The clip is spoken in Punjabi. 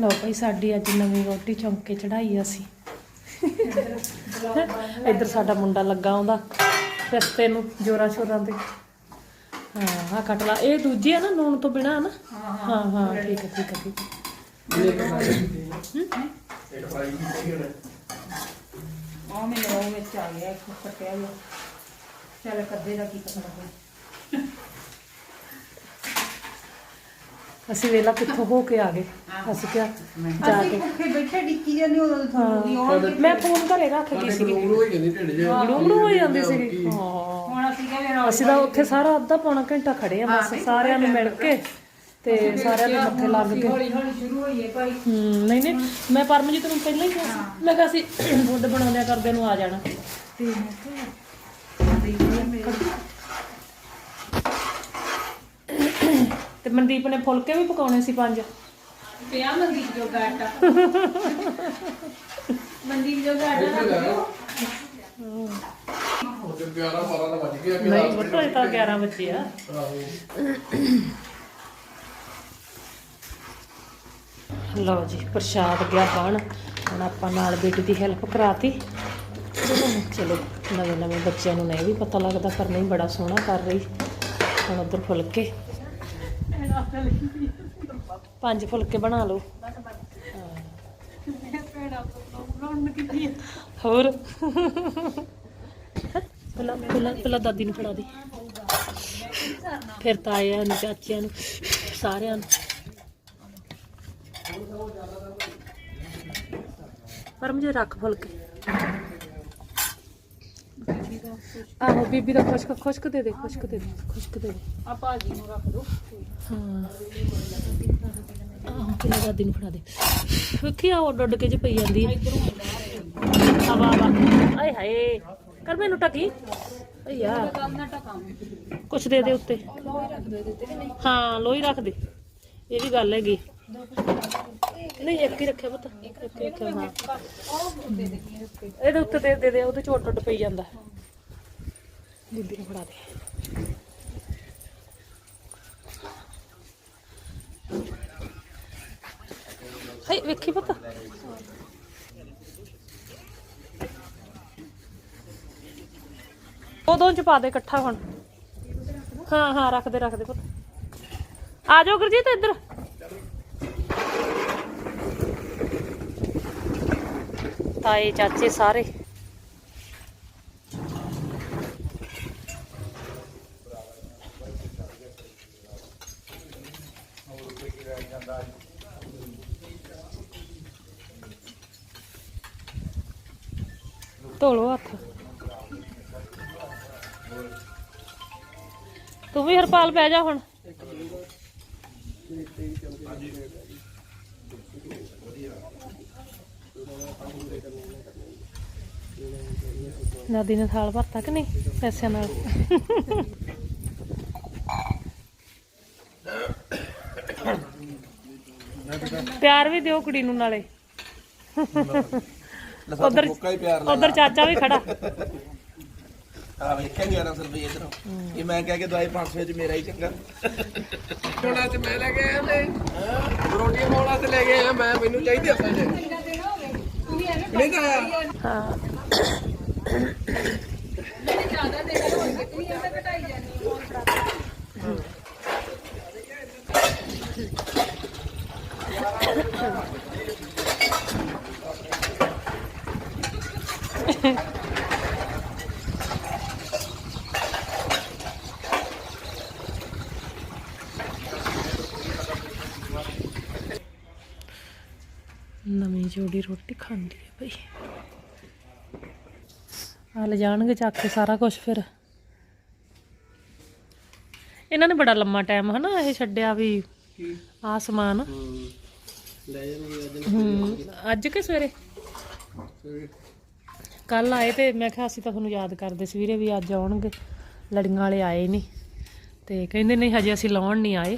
ਲਓ ਭਾਈ, ਸਾਡੀ ਅੱਜ ਨਵੀਂ ਰੋਟੀ ਚੌਂਕੇ ਚੜਾਈ ਅਸੀਂ। ਇੱਧਰ ਸਾਡਾ ਮੁੰਡਾ ਲੱਗਾ ਆਉਂਦਾ, ਰਸਤੇ ਨੂੰ ਜੋਰਾਂ ਸ਼ੋਰਾਂ ਤੇ। ਹਾਂ ਹਾਂ ਕੱਟ ਇਹ ਦੂਜੀ ਆ ਨਾ, ਨੂਣ ਤੋਂ ਬਿਨਾ ਨਾ? ਹਾਂ ਹਾਂ, ਠੀਕ ਹੈ ਠੀਕ ਹੈ ਠੀਕ ਆ। ਮੈਨੂੰ ਉਹ ਵਿੱਚ ਆ ਗਿਆ, ਇੱਕ ਕੱਟਿਆ ਗਿਆ ਕੱਦੇ ਦਾ ਕੀ ਪਤਾ ਲੱਗਦਾ ਅਸੀਂ ਵੇਲਾ ਕਿੱਥੋਂ ਹੋ ਕੇ ਆ ਗਏ। ਅਸੀਂ ਕਿਹਾ ਜਾ ਅਸੀਂ ਕੇ। ਭੁੱਖੇ ਬੈਠੇ ਡਿੱਕੀ ਜਾਂਦੇ ਉਦੋਂ ਤੁਹਾਨੂੰ ਮੈਂ ਫੋਨ ਘਰੇ ਰੱਖ ਗਈ ਸੀ ਗਲੂਗਲੂ ਹੋਈ ਜਾਂਦੀ ਢਿੱਡ 'ਚ ਗੜੂਗੜੂ ਹੋ ਜਾਂਦੀ ਸੀ ਹਾਂ। ਹੁਣ ਅਸੀਂ ਕਹਿੰਦੇ ਅਸੀਂ ਤਾਂ ਉੱਥੇ ਸਾਰਾ ਅੱਧਾ ਪੌਣਾ ਘੰਟਾ ਖੜੇ ਆ ਬਸ ਸਾਰਿਆਂ ਨੂੰ ਮਿਲ ਕੇ ਤੇ ਸਾਰਿਆਂ ਦੇ ਮੱਥੇ ਲੱਗ ਕੇ ਹੌਲੀ ਹੌਲੀ ਸ਼ੁਰੂ ਹੋਈਏ ਭਾਈ। ਹੂੰ ਨਹੀਂ ਨਹੀਂ ਮੈਂ ਪਰਮਜੀਤ ਨੂੰ ਪਹਿਲਾਂ ਹੀ ਕਿਹਾ ਸੀ। ਮੈਂ ਕਿਹਾ ਸੀ ਫੁੱਡ ਬਣਾਉਂਦਿਆਂ ਕਰਦੇ ਨੂੰ ਆ ਜਾਣਾ। ਤੇ ਮੈਂ ਕਿਹਾ ਤੇ ਮਨਦੀਪ ਨੇ ਫੁਲਕੇ ਵੀ ਪਕਾਉਣੇ ਸੀ ਪੰਜ। ਪਿਆ ਮਨਦੀਪ ਜੋ ਗਾਟਾ ਮਨਦੀਪ ਜੋ ਗਾਟਾ ਰੱਖ ਉਹ ਤੇ 11 12 ਦਾ ਵੱਜ ਗਿਆ ਨਹੀਂ ਬਟੋ ਇਹ ਤਾਂ 11 ਵਜੇ ਆ। ਆਹੋ ਲਓ ਜੀ ਪ੍ਰਸ਼ਾਦ ਗਿਆ ਬਣ। ਹੁਣ ਆਪਾਂ ਨਾਲ ਬੇਟੀ ਦੀ ਹੈਲਪ ਕਰਾਤੀ। ਚਲੋ ਨਵੇਂ ਨਵੇਂ ਬੱਚਿਆਂ ਨੂੰ ਨਹੀਂ ਵੀ ਪਤਾ ਲੱਗਦਾ ਪਰ ਨਹੀਂ ਬੜਾ ਸੋਹਣਾ ਕਰ ਰਹੀ। ਹੁਣ ਉਧਰ ਫੁਲਕੇ। ਪੰਜ ਫੁਲਕੇ ਬਣਾ ਲਓ। ਹੋਰ? ਪਹਿਲਾਂ ਪਹਿਲਾਂ ਪਹਿਲਾਂ ਦਾਦੀ ਨੂੰ ਫੜਾ ਦੇ। ਫਿਰ ਤਾਇਆ ਨੂੰ, ਚਾਚਿਆਂ ਨੂੰ, ਸਾਰਿਆਂ ਨੂੰ। ਪਰ ਮੁਝੇ ਰੱਖ ਫੁਲਕੇ। ਆਹੋ ਬੀਬੀ ਦਾ ਖੁਸ਼ਕ ਖੁਸ਼ਕ ਦੇ ਦੇ ਖੁਸ਼ਕ ਦੇ ਦੇ ਖੁਸ਼ਕ ਦੇ ਦੇ। ਆ ਭਾਜੀ ਨੂੰ ਰੱਖ ਦੋ। ਹਾਂ। ਆਹੋ ਕਿੰਨੇ ਦਾਦੀ ਨੂੰ ਫੜਾ ਦੇ। ਵੇਖੀ ਆ ਉਹ ਡੱਡ ਕੇ ਚ ਪਈ ਜਾਂਦੀ ਹੈ ਹਵਾ ਹਵਾ ਆਏ ਹਾਏ ਕਰ ਮੈਨੂੰ ਟਕੀ। ਕੰਮ ਨਾ ਟਕਾਉਂ ਕੁਛ ਦੇ ਦੇ ਉੱਤੇ। ਹਾਂ ਲੋਈ ਰੱਖ ਦੇ। ਇਹ ਵੀ ਗੱਲ ਹੈਗੀ। ਨਹੀਂ ਇੱਕ ਹੀ ਰੱਖਿਆ ਪੁੱਤ। ਇੱਕ ਹੀ ਰੱਖਿਆ ਹਾਂ। ਇਹਦੇ ਉੱਤੇ ਦੇ ਦੇ ਦੇ ਉਹਦੇ ਚੋਟ ਟੁੱਟ ਪਈ ਜਾਂਦਾ। ਬੀਬੀ ਨੂੰ ਫੜਾ ਦੇ। ਹਾਏ, ਵੇਖੀ ਪੁੱਤ। ਉਹ ਦੋਨ ਚ ਪਾ ਦੇ ਇਕੱਠਾ ਹੁਣ। ਹਾਂ ਹਾਂ ਰੱਖ ਦੇ ਰੱਖ ਦੇ ਪੁੱਤ। ਆ ਜਾਓ ਗੁਰਜੀਤ ਇੱਧਰ। ਤਾਏ, ਚਾਚੇ ਸਾਰੇ। ਧੋਲੋ ਹੱਥ। ਤੂੰ ਵੀ ਹਰਪਾਲ ਪੈ ਜਾ ਹੁਣ। ਨਦੀ ਨੇ ਥਾਲ ਭਰਤਾ ਕਿ ਨਹੀਂ ਪੈਸਿਆਂ ਨਾਲ? ਪਿਆਰ ਵੀ ਦਿਓ ਕੁੜੀ ਨੂੰ ਨਾਲੇ। ਉਧਰ ਮੁੱਕਾ ਹੀ ਪਿਆਰ ਉਧਰ ਚਾਚਾ ਵੀ ਖੜਾ। ਆ ਵੇਖਿਆ 1100 ਰੁਪਏ ਇਧਰੋਂ? ਇਹ ਮੈਂ ਕਹਿ ਕੇ ਦਵਾਈ 500 ਚ ਮੇਰਾ ਹੀ ਚੰਗਾ। ਟੋਣਾ ਤੇ ਮੈਂ ਲੈ ਕੇ ਆਇਆ ਤੇ ਰੋਟੀਆਂ ਮੋਲਾ ਤੇ ਲੈ ਕੇ ਆਇਆ ਮੈਂ ਮੈਨੂੰ ਚਾਹੀਦੇ ਅਸਾਂ ਜੇ ਨਹੀਂ ਤਾਂ ਹਾਂ। ਨਵੀਂ ਜੋੜੀ ਰੋਟੀ ਖਾਂਦੀ ਹੈ ਭਈ ਆ ਲੈ ਜਾਣਗੇ ਚੱਕ ਕੇ ਸਾਰਾ ਕੁਝ ਫਿਰ। ਇਹਨਾਂ ਨੇ ਬੜਾ ਲੰਮਾ ਟਾਈਮ ਹਨਾ ਇਹ ਛੱਡਿਆ ਵੀ ਆ ਸਮਾਨ। ਲੈ ਜਾਣਗੇ ਅੱਜ ਕਿ ਸਵੇਰੇ? ਕੱਲ ਆਏ ਤੇ ਮੈਂ ਕਿਹਾ ਅਸੀਂ ਤਾਂ ਤੁਹਾਨੂੰ ਯਾਦ ਕਰਦੇ ਸੀ ਵੀਰੇ ਵੀ ਅੱਜ ਆਉਣਗੇ। ਲੜੀਆਂ ਵਾਲੇ ਆਏ ਨਹੀਂ ਤੇ ਕਹਿੰਦੇ ਨਹੀਂ ਹਜੇ ਅਸੀਂ ਲਾਉਣ ਨਹੀਂ ਆਏ।